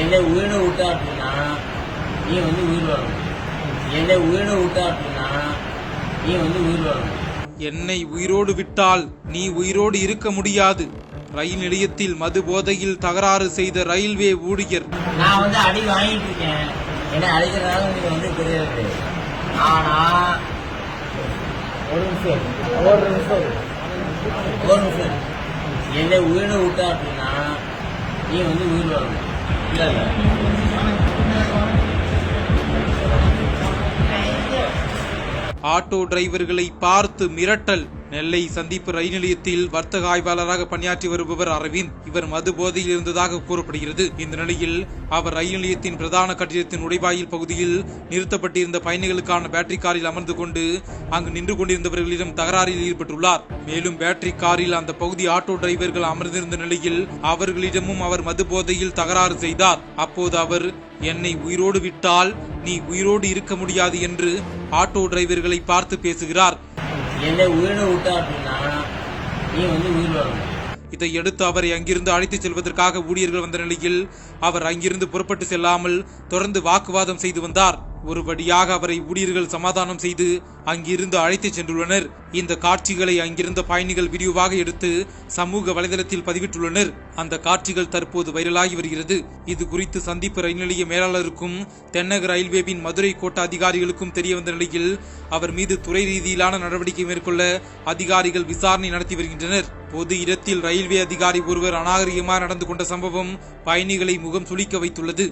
என்னை உயிரை விட்டா அப்படின்னா நீ வந்து உயிர் வரணும் என்னை உயிரை விட்டா அப்படின்னா நீ வந்து உயிர் வரணும் என்னை உயிரோடு விட்டால் நீ உயிரோடு இருக்க முடியாது. ரயில் நிலையத்தில் மது போதையில் தகராறு செய்த ரயில்வே ஊழியர். நான் வந்து அடி வாங்கிட்டு இருக்கேன். என்னை அடிக்கிறதால நீங்க வந்து தெரியாது ஆனா ஒரு நிமிஷம் ஒரு நிமிஷம் ஒரு நிமிஷம் என்னை உயிரை விட்டா அப்படின்னா நீ வந்து உயிர் வரணும் ஆட்டோ டிரைவர்களை பார்த்து மிரட்டல். நெல்லை சந்திப்பு ரயில் நிலையத்தில் வர்த்தக ஆய்வாளராக பணியாற்றி வருபவர் அரவிந்த். இவர் மது போதையில் இருந்ததாக கூறப்படுகிறது. இந்த நிலையில் அவர் ரயில் நிலையத்தின் பிரதான கட்டிடத்தின் உடைவாயில் பகுதியில் நிறுத்தப்பட்டிருந்த பயணிகளுக்கான பேட்டரி காரில் அமர்ந்து கொண்டு அங்கு நின்று கொண்டிருந்தவர்களிடம் தகராறில் ஈடுபட்டுள்ளார். மேலும் பேட்டரி காரில் அந்த பகுதி ஆட்டோ டிரைவர்கள் அமர்ந்திருந்த நிலையில் அவர்களிடமும் அவர் மது போதையில் தகராறு செய்தார். அப்போது அவர் என்னை உயிரோடு விட்டால் நீ உயிரோடு இருக்க முடியாது என்று ஆட்டோ டிரைவர்களை பார்த்து பேசுகிறார். என்னை உயிரை விட்டா அப்படின்னா நீ வந்து உயிர் வரணும் இதையடுத்து அவரை அங்கிருந்து அழைத்துச் செல்வதற்காக ஊழியர்கள் வந்த நிலையில் அவர் அங்கிருந்து புறப்பட்டு செல்லாமல் தொடர்ந்து வாக்குவாதம் செய்து வந்தார். ஒருபடியாக அவரை ஊழியர்கள் சமாதானம் செய்து அங்கிருந்து அழைத்துச் சென்றுள்ளனர். இந்த காட்சிகளை அங்கிருந்த பயணிகள் வீடியோவாக எடுத்து சமூக வலைதளத்தில் பதிவிட்டுள்ளனர். அந்த காட்சிகள் தற்போது வைரலாகி வருகிறது. இது குறித்து சந்திப்பு ரயில் நிலைய மேலாளருக்கும் தென்னக ரயில்வேவின் மதுரை கோட்ட அதிகாரிகளுக்கும் தெரிய வந்த நிலையில் அவர் மீது துறை ரீதியிலான நடவடிக்கை மேற்கொள்ள அதிகாரிகள் விசாரணை நடத்தி வருகின்றனர். பொது இடத்தில் ரயில்வே அதிகாரி ஒருவர் அநாகரிகமாக நடந்து கொண்ட சம்பவம் பயணிகளை முகம் சுளிக்க வைத்துள்ளது.